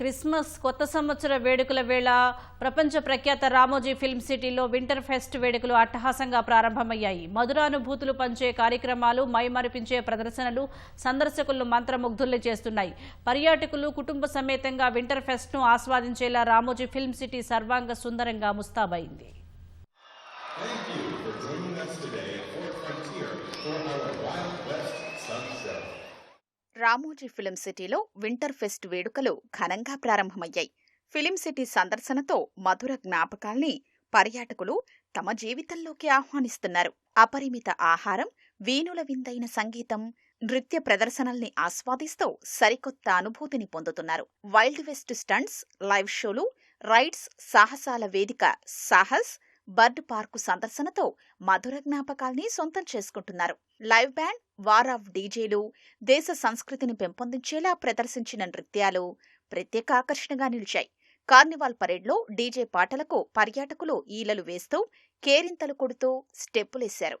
Christmas కొత్త సంవత్సర వేడుకల వేళ ప్రపంచ ప్రఖ్యాత రామోజీ ఫిల్మ్ సిటీలో వింటర్ ఫెస్ట్ వేడుకలు అట్టహాసంగా ప్రారంభమయ్యాయి. మధురానుభూతులు పంచే కార్యక్రమాలు మైమరిపించే ప్రదర్శనలు సందర్శకులను మంత్రముగ్ధుల్ని చేస్తున్నాయి. పర్యాటకులు కుటుంబ సమేతంగా వింటర్ ఫెస్ట్ను ఆస్వాదించేలా రామోజీ ఫిల్మ్ సిటీ సర్వాంగ సుందరంగా ముస్తాబైంది. For our Wild West Sunset. Ramoji film సిటీలో వింటర్ ఫెస్ట్ వేడుకలు ఘనంగా ప్రారంభమయ్యాయి. ఫిలిం సిటీ సందర్శనతో మధుర జ్ఞాపకాల్ని పర్యాటకులు తమ జీవితంలోకి ఆహ్వానిస్తున్నారు. అపరిమిత ఆహారం వేణుల విందైన సంగీతం నృత్య ప్రదర్శనల్ని ఆస్వాదిస్తూ సరికొత్త అనుభూతిని పొందుతున్నారు. వైల్డ్ వెస్ట్ స్టంట్స్ లైవ్ షోలు రైడ్స్ సాహసాల వేదిక సాహస్ బర్డ్ పార్కు సందర్శనతో మధుర జ్ఞాపకాల్ని సొంతం చేసుకుంటున్నారు. లైవ్ బ్యాండ్ వార్ ఆఫ్ డీజేలు దేశ సంస్కృతిని పెంపొందించేలా ప్రదర్శించిన నృత్యాలు ప్రత్యేక ఆకర్షణగా నిలిచాయి. కార్నివాల్ పరేడ్లో డీజే పాటలకు పర్యాటకులు ఈలలు వేస్తూ కేరింతలు కొడుతూ స్టెప్పులేశారు.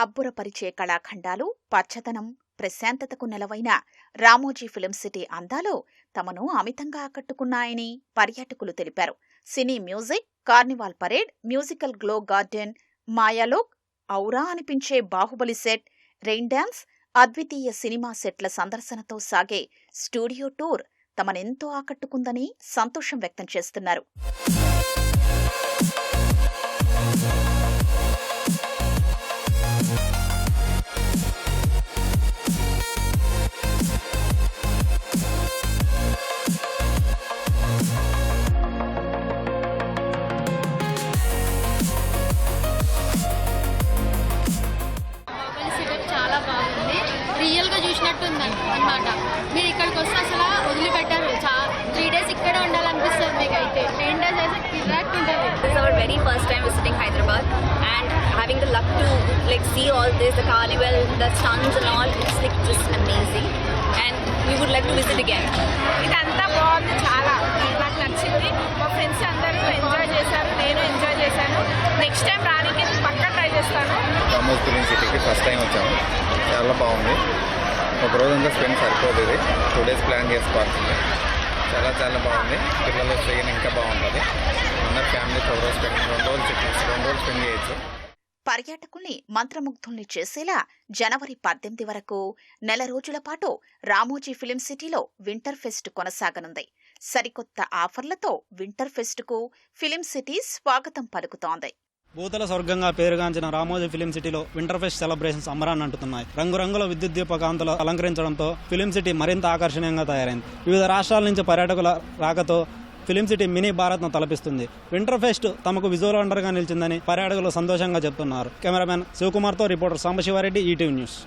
అబ్బురపరిచే కళాఖండాలు పచ్చదనం ప్రశాంతతకు నెలవైన రామోజీ ఫిలిం సిటీ అందాలు తమను అమితంగా ఆకట్టుకున్నాయని పర్యాటకులు తెలిపారు. Cine music carnival parade musical glow garden Mayalok ఔరా అనిపించే బాహుబలి సెట్ రెయిన్ డాన్స్ అద్వితీయ సినిమా సెట్ల సందర్శనతో సాగే స్టూడియో టూర్ తమనెంతో ఆకట్టుకుందని సంతోషం వ్యక్తం చేస్తున్నారు. రియల్గా ఉంది అనమాట మీరు ఇక్కడికి వస్తే అసలు వదిలిపెట్టారు. త్రీ డేస్ ఇక్కడే ఉండాలనిపిస్తుంది మీకు అయితే ten days our very first time visiting Hyderabad and having the luck to like see all this the carnival the suns and all it's like just amazing and you would like to visit again ఇదంతా బాగుంది చాలా. Ramoji first time వచ్చాము. చాలా బాగుంది. ఒక రోజు అంతా spend సరిపోదు ఇది. టూ డేస్ ప్లాన్ చేసుకోవాల్సింది. చాలా చాలా బాగుంది. పిల్లలు వస్తే ఇంకా బాగుంటుంది. అందరు ఫ్యామిలీతో ఒక రోజు స్పెండ్ రెండు రోజులు చెప్పి రెండు రోజులు స్పెండ్ చేయొచ్చు. పర్యాటకుల్ని మంత్రముగ్ధుల్ని చేసేలా జనవరి పద్దెనిమిది వరకు నెల రోజుల పాటు రామోజీ ఫిలిం సిటీలో వింటర్ ఫెస్ట్ కొనసాగనుంది. సరికొత్త ఆఫర్లతో వింటర్ ఫెస్ట్కు ఫిలిం సిటీ స్వాగతం పలుకుతోంది. భూతల స్వర్గంగా పేరుగాంచిన రామోజీ ఫిలిం సిటీలో వింటర్ ఫెస్ట్ సెలబ్రేషన్స్ అమరాన్ని అంటున్నాయి రంగురంగుల విద్యుత్ దీపకాంతులు అలంకరించడంతో ఫిలిం సిటీ మరింత ఆకర్షణీయంగా తయారైంది. వివిధ రాష్ట్రాల నుంచి పర్యాటకుల రాకతో ఫిలిం సిటీ మినీ భారత్ను తలపిస్తుంది. వింటర్ ఫెస్ట్ తమకు విజువల్ వండర్గా నిలిచిందని పర్యాటకులు సంతోషంగా చెప్తున్నారు. కెమెరామెన్ శివకుమార్తో రిపోర్టర్ సాంబశివారెడ్డి ఈటీవీ న్యూస్.